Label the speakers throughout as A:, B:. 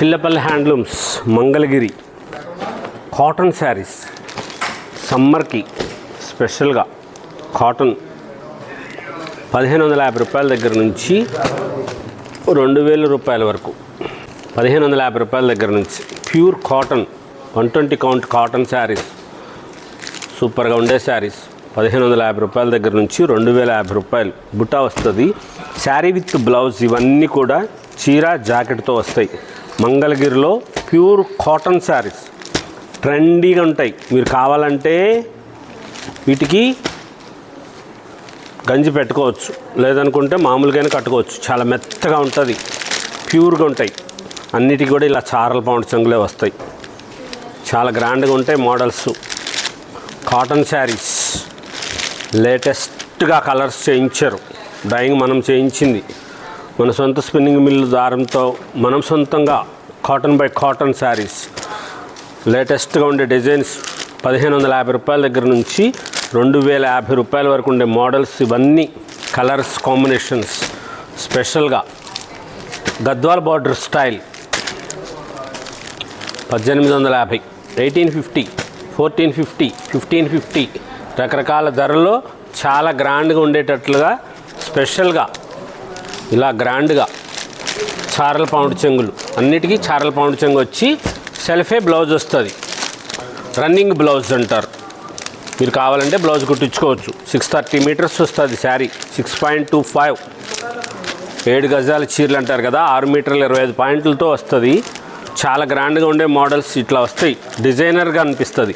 A: Chillapalli handlooms Mangalagiri cotton saris సమ్మర్కి స్పెషల్గా cotton పదిహేను వందల యాభై రూపాయల దగ్గర నుంచి రెండు వేల రూపాయల వరకు. పదిహేను వందల యాభై రూపాయల దగ్గర నుంచి pure cotton one twenty count cotton saris సూపర్గా ఉండే శారీస్ పదిహేను వందల యాభై రూపాయల దగ్గర నుంచి రెండు వేల యాభై రూపాయలు బుటా వస్తుంది. శారీ విత్ బ్లౌజ్ ఇవన్నీ కూడా చీర జాకెట్తో వస్తాయి. మంగళగిరిలో ప్యూర్ కాటన్ శారీస్ ట్రెండీగా ఉంటాయి. మీరు కావాలంటే వీటికి గంజి పెట్టుకోవచ్చు. లేదనుకుంటే మామూలుగానే కట్టుకోవచ్చు. చాలా మెత్తగా ఉంటుంది. ప్యూర్గా ఉంటాయి. అన్నిటికీ కూడా ఇలా చారల పౌండ్ చెంగులే వస్తాయి. చాలా గ్రాండ్గా ఉంటాయి మోడల్స్. కాటన్ శారీస్ లేటెస్ట్గా కలర్స్ చేయించారు. డైయింగ్ మనం చేయించింది. మన సొంత స్పిన్నింగ్ మిల్లు దారంతో మనం సొంతంగా కాటన్ బై కాటన్ శారీస్. లేటెస్ట్గా ఉండే డిజైన్స్ పదిహేను వందల యాభై రూపాయల దగ్గర నుంచి రెండు వేల యాభై రూపాయల వరకు ఉండే మోడల్స్ ఇవన్నీ కలర్స్ కాంబినేషన్స్. స్పెషల్గా గద్వాల్ బార్డర్ స్టైల్ పద్దెనిమిది వందల యాభై eighteen fifty fourteen fifty fifteen fifty రకరకాల ధరల్లో చాలా గ్రాండ్గా ఉండేటట్లుగా స్పెషల్గా ఇలా గ్రాండ్గా చారల పౌండ్ చెంగులు అన్నిటికీ చారల పౌండ్ చెంగు వచ్చి సెల్ఫే బ్లౌజ్ వస్తుంది. రన్నింగ్ బ్లౌజ్ అంటారు. మీరు కావాలంటే బ్లౌజ్ కుట్టించుకోవచ్చు. సిక్స్ థర్టీ మీటర్స్ వస్తుంది sari six point two five. ఏడు గజాల చీరలు అంటారు కదా ఆరు మీటర్లు ఇరవై ఐదు పాయింట్లతో వస్తుంది. చాలా గ్రాండ్గా ఉండే మోడల్స్ ఇట్లా వస్తాయి. డిజైనర్గా అనిపిస్తుంది.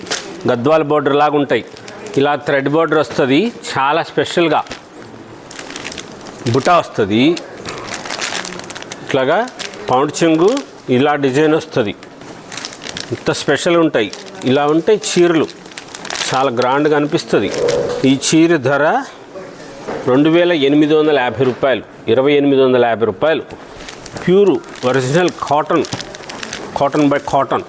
A: గద్వాల బోర్డర్ లాగా ఉంటాయి ఇలా థ్రెడ్ బోర్డర్ వస్తుంది. చాలా స్పెషల్గా బుటా వస్తుంది. ఇట్లాగా పౌండ్ చెంగు ఇలా డిజైన్ వస్తుంది. ఇంత స్పెషల్ ఉంటాయి. ఇలా ఉంటాయి చీరలు. చాలా గ్రాండ్గా అనిపిస్తుంది. ఈ చీర ధర రెండు వేల ఎనిమిది వందల యాభై రూపాయలు. ఇరవై ఎనిమిది వందల యాభై రూపాయలు. Pure original cotton. Cotton by cotton.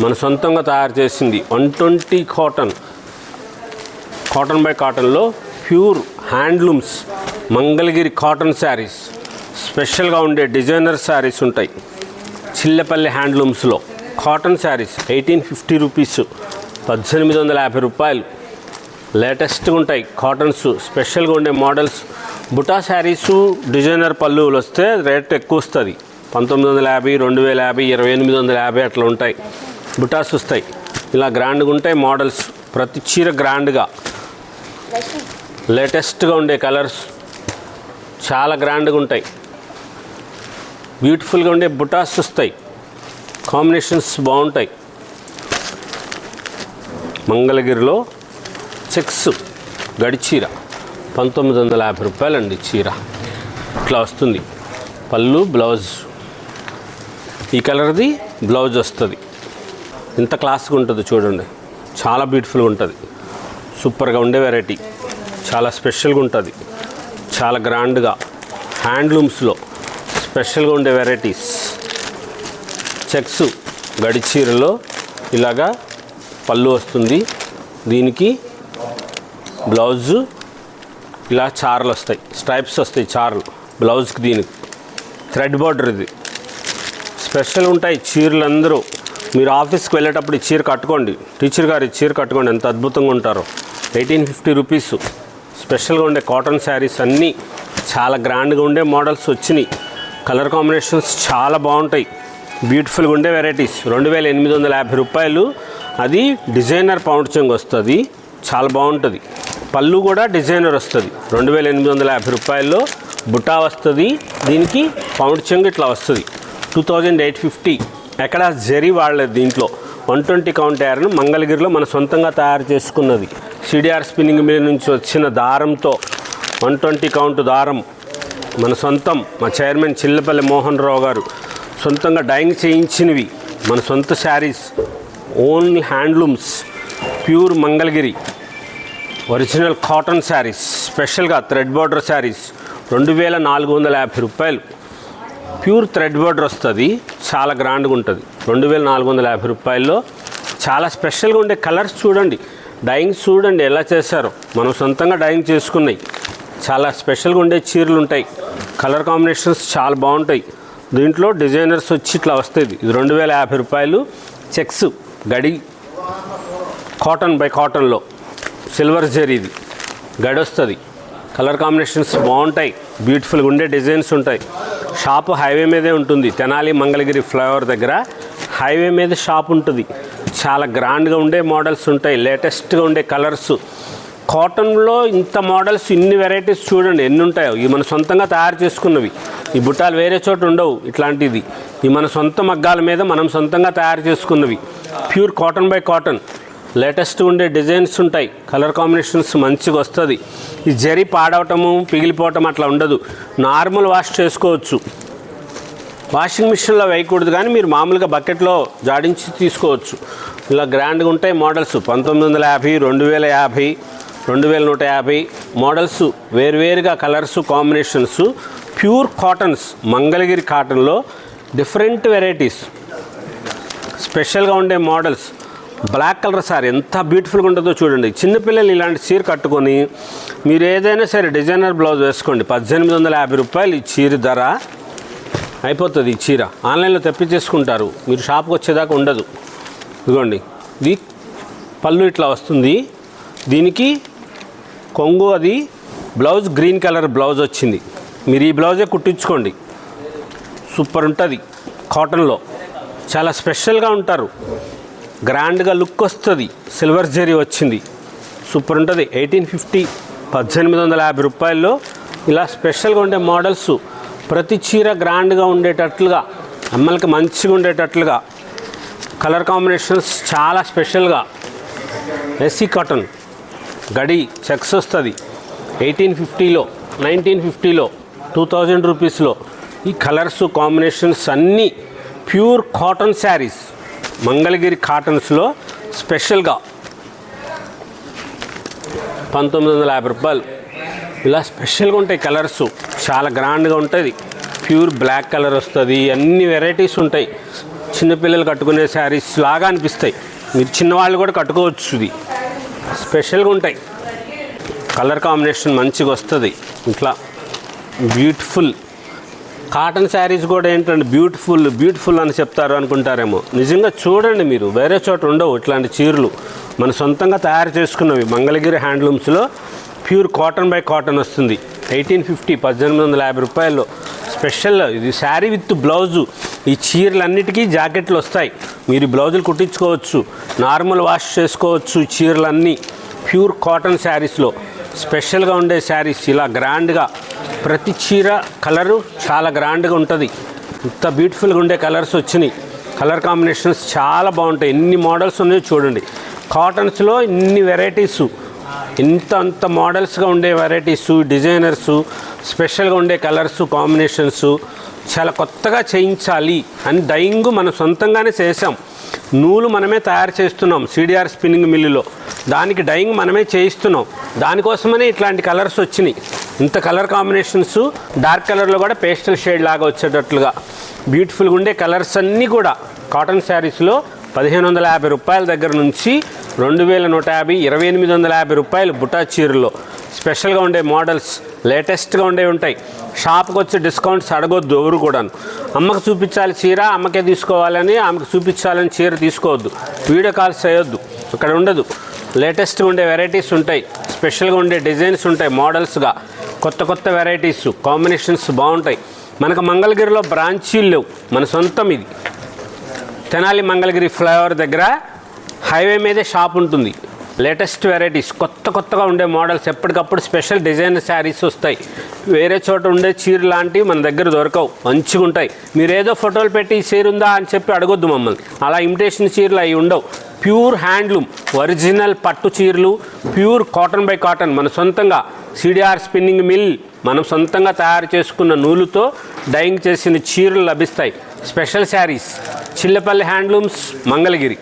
A: మన సొంతంగా తయారు చేసింది one twenty cotton. Cotton by కాటన్లో pure handlooms. Mangalagiri cotton saris. స్పెషల్గా ఉండే డిజైనర్ శారీస్ ఉంటాయి. Chillapalli హ్యాండ్లూమ్స్లో cotton saris eighteen fifty rupees పద్దెనిమిది వందల యాభై రూపాయలు. లేటెస్ట్గా ఉంటాయి కాటన్స్ స్పెషల్గా ఉండే మోడల్స్. బుటా శారీసు డిజైనర్ పళ్ళువులు వస్తే రేట్ ఎక్కువ వస్తుంది. పంతొమ్మిది వందల యాభై రెండు వేల యాభై ఇరవై ఎనిమిది వందల యాభై అట్లా ఉంటాయి. బుటాస్ వస్తాయి. ఇలా గ్రాండ్గా ఉంటాయి మోడల్స్. ప్రతి చీర గ్రాండ్గా. లేటెస్ట్గా ఉండే కలర్స్. చాలా గ్రాండ్గా ఉంటాయి. బ్యూటిఫుల్గా ఉండే బుటాస్ వస్తాయి. కాంబినేషన్స్ బాగుంటాయి. మంగళగిరిలో చెక్స్ గడి చీర పంతొమ్మిది వందల యాభై రూపాయలండి చీర. ఇట్లా వస్తుంది. పళ్ళు బ్లౌజ్. ఈ కలర్ది బ్లౌజ్ వస్తుంది. ఎంత క్లాస్గా ఉంటుంది చూడండి. చాలా బ్యూటిఫుల్గా ఉంటుంది. సూపర్గా ఉండే వెరైటీ. చాలా స్పెషల్గా ఉంటుంది. చాలా గ్రాండ్గా హ్యాండ్లూమ్స్లో స్పెషల్గా ఉండే వెరైటీస్. చెక్స్ గడిచీరలో ఇలాగా పళ్ళు వస్తుంది. దీనికి బ్లౌజు ఇలా చారలు వస్తాయి. స్ట్రైప్స్ వస్తాయి చారలు. బ్లౌజ్కి దీనికి. థ్రెడ్ బార్డర్ ఇది. స్పెషల్ ఉంటాయి చీరలు అందరూ మీరు ఆఫీస్కి వెళ్ళేటప్పుడు ఈ చీర కట్టుకోండి. టీచర్ గారు ఈ చీర కట్టుకోండి. ఎంత అద్భుతంగా ఉంటారో. Eighteen fifty rupees. స్పెషల్గా ఉండే కాటన్ శారీస్ అన్నీ చాలా గ్రాండ్గా ఉండే మోడల్స్ వచ్చినాయి. కలర్ కాంబినేషన్స్ చాలా బాగుంటాయి. బ్యూటిఫుల్గా ఉండే వెరైటీస్. రెండు వేల ఎనిమిది వందల యాభై రూపాయలు. అది డిజైనర్ పౌండ్ చెంగ్ వస్తుంది. చాలా బాగుంటుంది. పళ్ళు కూడా డిజైనర్ వస్తుంది. రెండు వేల ఎనిమిది వందల యాభై రూపాయల్లో బుటా వస్తుంది. దీనికి పౌండ్ ఇట్లా వస్తుంది. Two thousand eight fifty. ఎక్కడ జరి వాడలేదు దీంట్లో. వన్ ట్వంటీ కౌంట్ మంగళగిరిలో మన సొంతంగా తయారు చేసుకున్నది. సిడిఆర్ స్పిన్నింగ్ మిల్ నుంచి వచ్చిన దారంతో వన్ ట్వంటీ కౌంట్ దారం మన సొంతం. మా చైర్మన్ చిల్లపల్లి మోహన్ రావు గారు సొంతంగా డైయింగ్ చేయించినవి మన సొంత saris only handlooms pure Mangalagiri original cotton saris స్పెషల్గా థ్రెడ్ బార్డర్ శారీస్ రెండు వేల నాలుగు వందల యాభై రూపాయలు. ప్యూర్ థ్రెడ్ బార్డర్ వస్తుంది చాలా గ్రాండ్గా ఉంటుంది. రెండు వేల నాలుగు వందల యాభై రూపాయల్లో చాలా స్పెషల్గా ఉండే కలర్స్ చూడండి. డైయింగ్ చూడండి ఎలా చేశారు. మనం సొంతంగా డైయింగ్ చేసుకున్నాయి. చాలా స్పెషల్గా ఉండే చీరలు ఉంటాయి. కలర్ కాంబినేషన్స్ చాలా బాగుంటాయి. దీంట్లో డిజైనర్స్ వచ్చి ఇట్లా వస్తుంది ఇది రెండు వేల యాభై రూపాయలు చెక్స్ గడి కాటన్ బై కాటన్లో సిల్వర్ జరీది గడి వస్తుంది. కలర్ కాంబినేషన్స్ బాగుంటాయి. బ్యూటిఫుల్గా ఉండే డిజైన్స్ ఉంటాయి. షాప్ హైవే మీదే ఉంటుంది. తెనాలి మంగళగిరి ఫ్లైఓవర్ దగ్గర హైవే మీద షాప్ ఉంటుంది. చాలా గ్రాండ్గా ఉండే మోడల్స్ ఉంటాయి లేటెస్ట్గా ఉండే కలర్స్. కాటన్లో ఇంత మోడల్స్ ఇన్ని వెరైటీస్ చూడండి ఎన్ని ఉంటాయో. ఇవి మన సొంతంగా తయారు చేసుకున్నవి. ఈ బుట్టాలు వేరే చోట ఉండవు ఇట్లాంటిది. ఈ మన సొంత మగ్గాల మీద మనం సొంతంగా తయారు చేసుకున్నవి. Pure cotton by cotton. Latest ఉండే డిజైన్స్ ఉంటాయి. కలర్ కాంబినేషన్స్ మంచిగా వస్తుంది. ఈ జరి పాడవటము పిగిలిపోవటం అట్లా ఉండదు. నార్మల్ వాష్ చేసుకోవచ్చు. వాషింగ్ మిషన్లో వేయకూడదు కానీ మీరు మామూలుగా బకెట్లో జాడించి తీసుకోవచ్చు. ఇలా గ్రాండ్గా ఉంటాయి మోడల్స్. పంతొమ్మిది వందల యాభై రెండు వేల యాభై రెండు వేల నూట యాభై మోడల్స్ వేరువేరుగా colours combinations pure cottons Mangalagiri కాటన్లో డిఫరెంట్ వెరైటీస్. స్పెషల్గా ఉండే మోడల్స్. బ్లాక్ కలర్ సార్ ఎంత బ్యూటిఫుల్గా ఉంటుందో చూడండి. చిన్నపిల్లలు ఇలాంటి చీర కట్టుకొని మీరు ఏదైనా సరే డిజైనర్ బ్లౌజ్ వేసుకోండి. పద్దెనిమిది వందల యాభై రూపాయలు ఈ చీర ధర. అయిపోతుంది ఈ చీర. ఆన్లైన్లో తెప్పించేసుకుంటారు. మీరు షాప్కి వచ్చేదాకా ఉండదు. ఇదిగోండి. ఇది పళ్ళు ఇట్లా వస్తుంది. దీనికి కొంగు అది బ్లౌజ్ గ్రీన్ కలర్ బ్లౌజ్ వచ్చింది. మీరు ఈ బ్లౌజే కుట్టించుకోండి. సూపర్ ఉంటుంది. కాటన్లో చాలా స్పెషల్గా ఉంటారు. గ్రాండ్గా లుక్ వస్తుంది. సిల్వర్ జరీ వచ్చింది. సూపర్ ఉంటుంది. ఎయిటీన్ ఫిఫ్టీ పద్దెనిమిది వందల యాభై రూపాయల్లో ఇలా స్పెషల్గా ఉండే మోడల్స్ ప్రతి చీర గ్రాండ్గా ఉండేటట్లుగా అమ్మలకి మంచిగా ఉండేటట్లుగా కలర్ కాంబినేషన్స్ చాలా స్పెషల్గా. ఎస్సీ కాటన్ గడి చెక్స్ వస్తుంది. ఎయిటీన్ ఫిఫ్టీలో నైన్టీన్ ఫిఫ్టీలో టూ థౌజండ్ రూపీస్లో ఈ కలర్స్ కాంబినేషన్స్ అన్నీ ప్యూర్ కాటన్ శారీస్. మంగళగిరి కాటన్స్లో స్పెషల్గా. పంతొమ్మిది వందల యాభై రూపాయలు. ఇలా స్పెషల్గా ఉంటాయి కలర్స్. చాలా గ్రాండ్గా ఉంటుంది. ప్యూర్ బ్లాక్ కలర్ వస్తుంది. అన్ని వెరైటీస్ ఉంటాయి. చిన్నపిల్లలు కట్టుకునే శారీస్ లాగా అనిపిస్తాయి. మీరు చిన్నవాళ్ళు కూడా కట్టుకోవచ్చు ఇది. స్పెషల్గా ఉంటాయి. కలర్ కాంబినేషన్ మంచిగా వస్తుంది. ఇట్లా బ్యూటిఫుల్. కాటన్ శారీస్ కూడా ఏంటంటే బ్యూటిఫుల్ బ్యూటిఫుల్ అని చెప్తారు అనుకుంటారేమో. నిజంగా చూడండి మీరు. వేరే చోట ఉండవు ఇట్లాంటి చీరలు. మన సొంతంగా తయారు చేసుకున్నవి మంగళగిరి హ్యాండ్లూమ్స్లో ప్యూర్ కాటన్ బై కాటన్ వస్తుంది. ఎయిటీన్ ఫిఫ్టీ పద్దెనిమిది వందల యాభై రూపాయల్లో. స్పెషల్ ఇది శారీ విత్ బ్లౌజు. ఈ చీరలన్నిటికీ జాకెట్లు వస్తాయి. మీరు బ్లౌజులు కుట్టించుకోవచ్చు. నార్మల్ వాష్ చేసుకోవచ్చు చీరలన్నీ. ప్యూర్ కాటన్ శారీస్లో. స్పెషల్గా ఉండే శారీస్. ఇలా గ్రాండ్గా. ప్రతి చీర కలరు చాలా గ్రాండ్గా ఉంటుంది. ఇంత బ్యూటిఫుల్గా ఉండే కలర్స్ వచ్చినాయి. కలర్ కాంబినేషన్స్ చాలా బాగుంటాయి. ఎన్ని మోడల్స్ ఉన్నాయో చూడండి. కాటన్స్లో ఇన్ని వెరైటీస్. ఇంత అంత మోడల్స్గా ఉండే వెరైటీస్ డిజైనర్స్ స్పెషల్గా ఉండే కలర్స్ కాంబినేషన్స్ చాలా కొత్తగా చేయించాలి అని డైయింగ్ మనం సొంతంగానే చేసాం నూలు మనమే తయారు చేస్తున్నాం సిడిఆర్ స్పిన్నింగ్ మిల్లులో దానికి డైయింగ్ మనమే చేయిస్తున్నాం. దానికోసమనే ఇట్లాంటి కలర్స్ వచ్చినాయి. ఇంత కలర్ కాంబినేషన్స్ డార్క్ కలర్లో కూడా పేస్టల్ షేడ్ లాగా వచ్చేటట్లుగా. బ్యూటిఫుల్గా ఉండే కలర్స్ అన్నీ కూడా. కాటన్ శారీస్లో పదిహేను వందల యాభై రూపాయల దగ్గర నుంచి రెండు వేల నూట యాభై ఇరవై ఎనిమిది వందల యాభై రూపాయలు బుటా చీరలు స్పెషల్గా ఉండే మోడల్స్ లేటెస్ట్గా ఉండేవి ఉంటాయి. షాప్కి వచ్చి డిస్కౌంట్స్ అడగొద్దు ఎవరు కూడాను. అమ్మకు చూపించాలి చీర అమ్మకే తీసుకోవాలని ఆమెకు చూపించాలని చీర తీసుకోవద్దు. వీడియో కాల్స్ చేయొద్దు. ఇక్కడ ఉండదు. లేటెస్ట్గా ఉండే వెరైటీస్ ఉంటాయి. స్పెషల్గా ఉండే డిజైన్స్ ఉంటాయి మోడల్స్గా. కొత్త కొత్త వెరైటీస్ కాంబినేషన్స్ బాగుంటాయి. మనకు మంగళగిరిలో బ్రాంచీలు లేవు. మన సొంతం ఇది. తెనాలి మంగళగిరి ఫ్లైఓవర్ దగ్గర హైవే మీదే షాప్ ఉంటుంది. లేటెస్ట్ వెరైటీస్ కొత్త కొత్తగా ఉండే మోడల్స్ ఎప్పటికప్పుడు స్పెషల్ డిజైన్ శారీస్ వస్తాయి. వేరే చోట ఉండే చీర లాంటివి మన దగ్గర దొరకవు మంచిగా ఉంటాయి. మీరు ఏదో ఫోటోలు పెట్టి ఈ చీర ఉందా అని చెప్పి అడగొద్దు మమ్మల్ని. అలా ఇమిటేషన్ చీరలు అవి ఉండవు. ప్యూర్ హ్యాండ్లూమ్ ఒరిజినల్ పట్టు చీరలు ప్యూర్ కాటన్ బై కాటన్. మన సొంతంగా సిడిఆర్ స్పిన్నింగ్ మిల్ మనం సొంతంగా తయారు చేసుకున్న నూలుతో డైయింగ్ చేసిన చీరలు లభిస్తాయి. Special saris Chillapalli handlooms Mangalagiri.